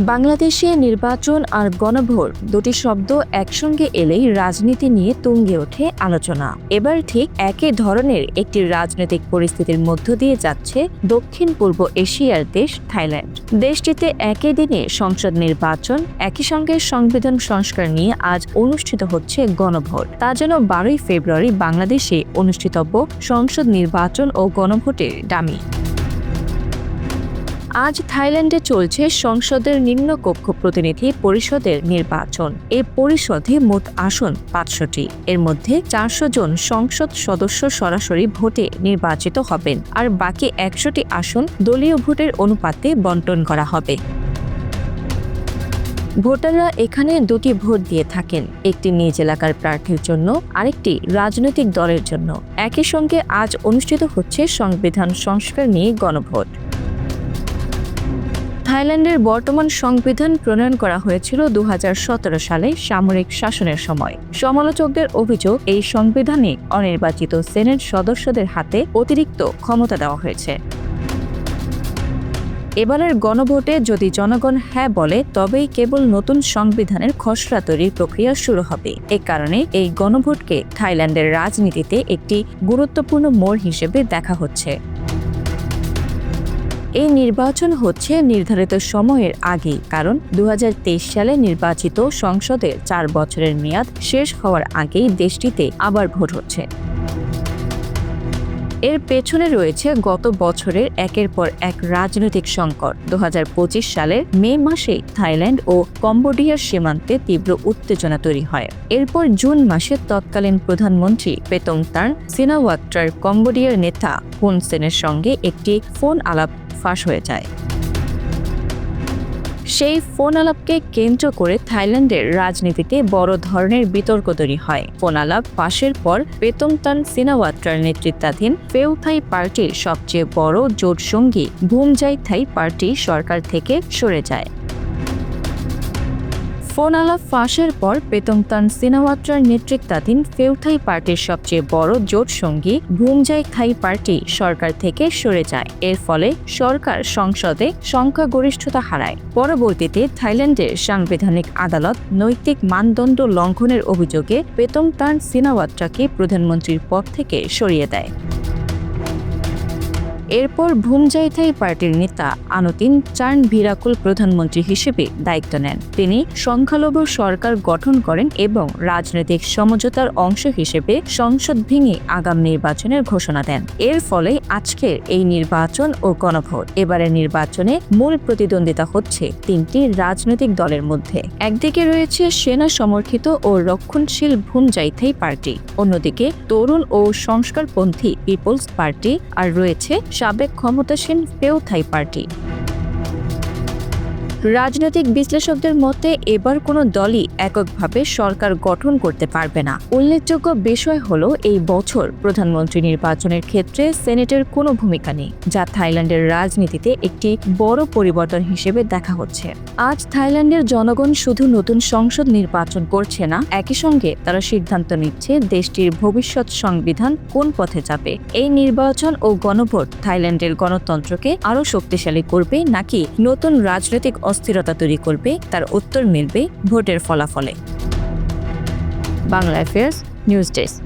বাংলাদেশে নির্বাচন আর গণভোট দুটি শব্দ একসঙ্গে এলেই রাজনীতি নিয়ে তুঙ্গে ওঠে আলোচনা। এবার ঠিক একই ধরনের একটি রাজনৈতিক পরিস্থিতির মধ্য দিয়ে যাচ্ছে দক্ষিণ পূর্ব এশিয়ার দেশ থাইল্যান্ড। দেশটিতে একই দিনে সংসদ নির্বাচন, একই সঙ্গে সংবিধান সংস্কার নিয়ে আজ অনুষ্ঠিত হচ্ছে গণভোট। তা যেন বারোই ফেব্রুয়ারি বাংলাদেশে অনুষ্ঠিতব্য সংসদ নির্বাচন ও গণভোটের দামি। আজ থাইল্যান্ডে চলছে সংসদের নিম্নকক্ষ প্রতিনিধি পরিষদের নির্বাচন। এ পরিষদে মোট আসন পাঁচশোটি। এর মধ্যে চারশো জন সংসদ সদস্য সরাসরি ভোটে নির্বাচিত হবেন আর বাকি একশোটি আসন দলীয় ভোটের অনুপাতে বন্টন করা হবে। ভোটাররা এখানে দুটি ভোট দিয়ে থাকেন, একটি নিজ এলাকার প্রার্থীর জন্য, আরেকটি রাজনৈতিক দলের জন্য। একই সঙ্গে আজ অনুষ্ঠিত হচ্ছে সংবিধান সংস্কার নিয়ে গণভোট। থাইল্যান্ডের বর্তমান সংবিধান প্রণয়ন করা হয়েছিল দু হাজার সতেরো সালে সামরিক শাসনের সময়। সমালোচকদের অভিযোগ, এই সংবিধানে অনির্বাচিত সেনেট সদস্যদের হাতে অতিরিক্ত ক্ষমতা দেওয়া হয়েছে। এবারের গণভোটে যদি জনগণ হ্যাঁ বলে, তবেই কেবল নতুন সংবিধানের খসড়া তৈরির প্রক্রিয়া শুরু হবে। এ কারণে এই গণভোটকে থাইল্যান্ডের রাজনীতিতে একটি গুরুত্বপূর্ণ মোড় হিসেবে দেখা হচ্ছে। এই নির্বাচন হচ্ছে নির্ধারিত সময়ের আগে কারণ দু হাজার তেইশ সালে নির্বাচিত সংসদের চার বছরের মেয়াদ শেষ হওয়ার আগেই দেশটিতে আবার ভোট হচ্ছে। এর পেছনে রয়েছে গত বছরের একের পর এক রাজনৈতিক সংকট। দু হাজার পঁচিশ সালের মে মাসে থাইল্যান্ড ও কম্বোডিয়ার সীমান্তে তীব্র উত্তেজনা তৈরি হয়। এরপর জুন মাসে তৎকালীন প্রধানমন্ত্রী পেতং তার সিনাওয়াক্টার কম্বোডিয়ার নেতা হুন সেনের সঙ্গে একটি ফোন আলাপ ফাঁস হয়ে যায়। সেই ফোন আলাপকে কেন্দ্র করে থাইল্যান্ডের রাজনীতিতে বড় ধরনের বিতর্ক তৈরি হয়। ফোন আলাপ পাশের পর পেতংতান সিনাওয়াত্রার নেতৃত্বাধীন ফেউথাই পার্টির সবচেয়ে বড় জোট সঙ্গী ভুমজাই থাই পার্টি সরকার থেকে সরে যায়। ফোন আলাপ ফাঁসের পর পেতংতান সিনাওয়াত্রার নেতৃত্বাধীন ফেউথাই পার্টির সবচেয়ে বড় জোট সঙ্গী ভুমজাই থাই পার্টি সরকার থেকে সরে যায়। এর ফলে সরকার সংসদে সংখ্যাগরিষ্ঠতা হারায়। পরবর্তীতে থাইল্যান্ডের সাংবিধানিক আদালত নৈতিক মানদণ্ড লঙ্ঘনের অভিযোগে পেতংতান সিনাওয়াত্রাকে প্রধানমন্ত্রীর পদ থেকে সরিয়ে দেয়। এরপর ভুমজাইথাই পার্টির নেতা আনতিন চার্ন ভিরাকুল প্রধানমন্ত্রী হিসেবে দায়িত্ব নেন। তিনি সংখ্যালঘু সরকার গঠন করেন এবং রাজনৈতিক সমঝোতার অংশ হিসেবে সংসদ ভেঙে আগাম নির্বাচনের ঘোষণা দেন। এর ফলে আজকের এই নির্বাচন ও গণভোট। এবারের নির্বাচনে মূল প্রতিদ্বন্দ্বিতা হচ্ছে তিনটি রাজনৈতিক দলের মধ্যে। একদিকে রয়েছে সেনা সমর্থিত ও রক্ষণশীল ভুমজাইথাই পার্টি। অন্যদিকে তরুণ ও সংস্কারপন্থী পিপলস পার্টি। আর রয়েছে সাবেক ক্ষমতাসীন পেউথাই পার্টি। রাজনৈতিক বিশ্লেষকদের মতে, এবার কোনো দলই এককভাবে সরকার গঠন করতে পারবে না। উল্লেখযোগ্য বিষয় হলো, এই বছর প্রধানমন্ত্রী নির্বাচনের ক্ষেত্রে সেনেটের কোনো ভূমিকা নেই, যা থাইল্যান্ডের রাজনীতিতে একটি বড় পরিবর্তন হিসেবে দেখা হচ্ছে। আজ থাইল্যান্ডের জনগণ শুধু নতুন সংসদ নির্বাচন করছে না, একই সঙ্গে তারা সিদ্ধান্ত নিচ্ছে দেশটির ভবিষ্যৎ সংবিধান কোন পথে যাবে। এই নির্বাচন ও গণভোট থাইল্যান্ডের গণতন্ত্রকে আরও শক্তিশালী করবে নাকি নতুন রাজনৈতিক অস্থিরতা তৈরি করবে তার উত্তর মিলবে ভোটের ফলাফলে। Bangla affairs news desk